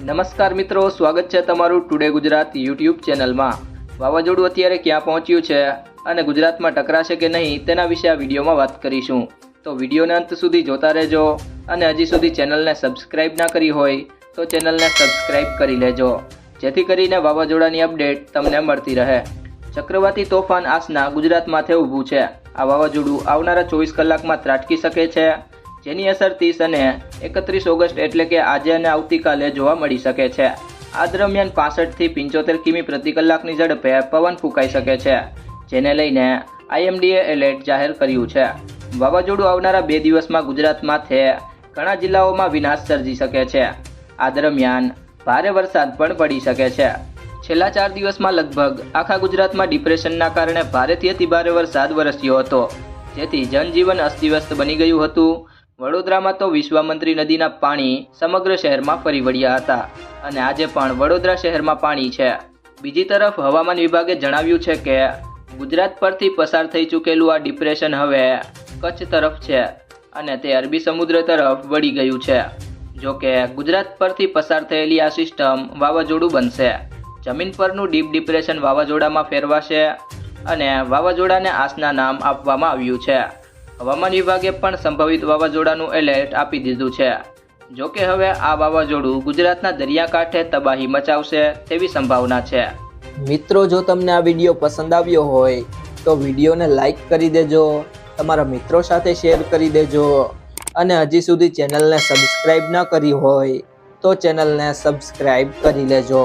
નમસ્કાર મિત્રો, સ્વાગત છે તમારું ટુડે ગુજરાત યુટ્યુબ ચેનલમાં. વાવાઝોડું અત્યારે ક્યાં પહોંચ્યું છે અને ગુજરાતમાં ટકરાશે કે નહીં તેના વિશે આ વિડીયોમાં વાત કરીશું. તો વિડીયોને અંત સુધી જોતા રહેજો અને હજી સુધી ચેનલને સબસ્ક્રાઇબ ના કરી હોય તો ચેનલને સબસ્ક્રાઇબ કરી લેજો. જેથી કરીને વાવાઝોડાની અપડેટ તમને મળતી રહે. ચક્રવાતી તોફાન આસના ગુજરાત માથે ઊભું છે. આ વાવાઝોડું આવનારા ચોવીસ કલાકમાં ત્રાટકી શકે છે જેની અસર ત્રીસ અને એકત્રીસ ઓગસ્ટ એટલે કે આજે અને આવતીકાલે જોવા મળી શકે છે. આ દરમિયાન પાસઠથી પંચોતેર કિમી પ્રતિ કલાકની ઝડપે પવન ફૂંકાઈ શકે છે, જેને લઈને આઈએમડીએ એલર્ટ જાહેર કર્યું છે. વાવાઝોડું આવનારા બે દિવસમાં ગુજરાત માથે ઘણા જિલ્લાઓમાં વિનાશ સર્જી શકે છે. આ દરમિયાન ભારે વરસાદ પણ પડી શકે છે. છેલ્લા ચાર દિવસમાં લગભગ આખા ગુજરાતમાં ડિપ્રેશનના કારણે ભારેથી અતિભારે વરસાદ વરસ્યો હતો. જેથી જનજીવન અસ્તવ્યસ્ત બની ગયું હતું. વડોદરામાં તો વિશ્વામંત્રી નદીના પાણી સમગ્ર શહેરમાં ફરી વળ્યા હતા. અને આજે પણ વડોદરા શહેરમાં પાણી છે. બીજી તરફ હવામાન વિભાગે જણાવ્યું છે કે, ગુજરાત પરથી પસાર થઈ ચૂકેલું આ ડિપ્રેશન હવે કચ્છ તરફ છે. અને તે અરબી સમુદ્ર તરફ વળી ગયું છે. જો કે ગુજરાત પરથી પસાર થયેલી આ સિસ્ટમ વાવાઝોડું બનશે. જમીન પરનું ડીપ ડિપ્રેશન વાવાઝોડામાં ફેરવાશે અને વાવાઝોડાને આસના નામ આપવામાં આવ્યું છે. હવામાન વિભાગે પણ સંભવિત વાવાઝોડાનું એલર્ટ આપી દીધું છે. જો કે હવે આ વાવાઝોડું ગુજરાતના દરિયાકાંઠે તબાહી મચાવશે તેવી સંભાવના છે. મિત્રો, જો તમને આ વીડિયો પસંદ આવ્યો હોય, તો વિડીયોને લાઈક કરી દેજો, તમારા મિત્રો સાથે શેર કરી દેજો, અને હજી સુધી ચેનલને સબસ્ક્રાઈબ ન કરી હોય, તો ચેનલને સબસ્ક્રાઈબ કરી લેજો.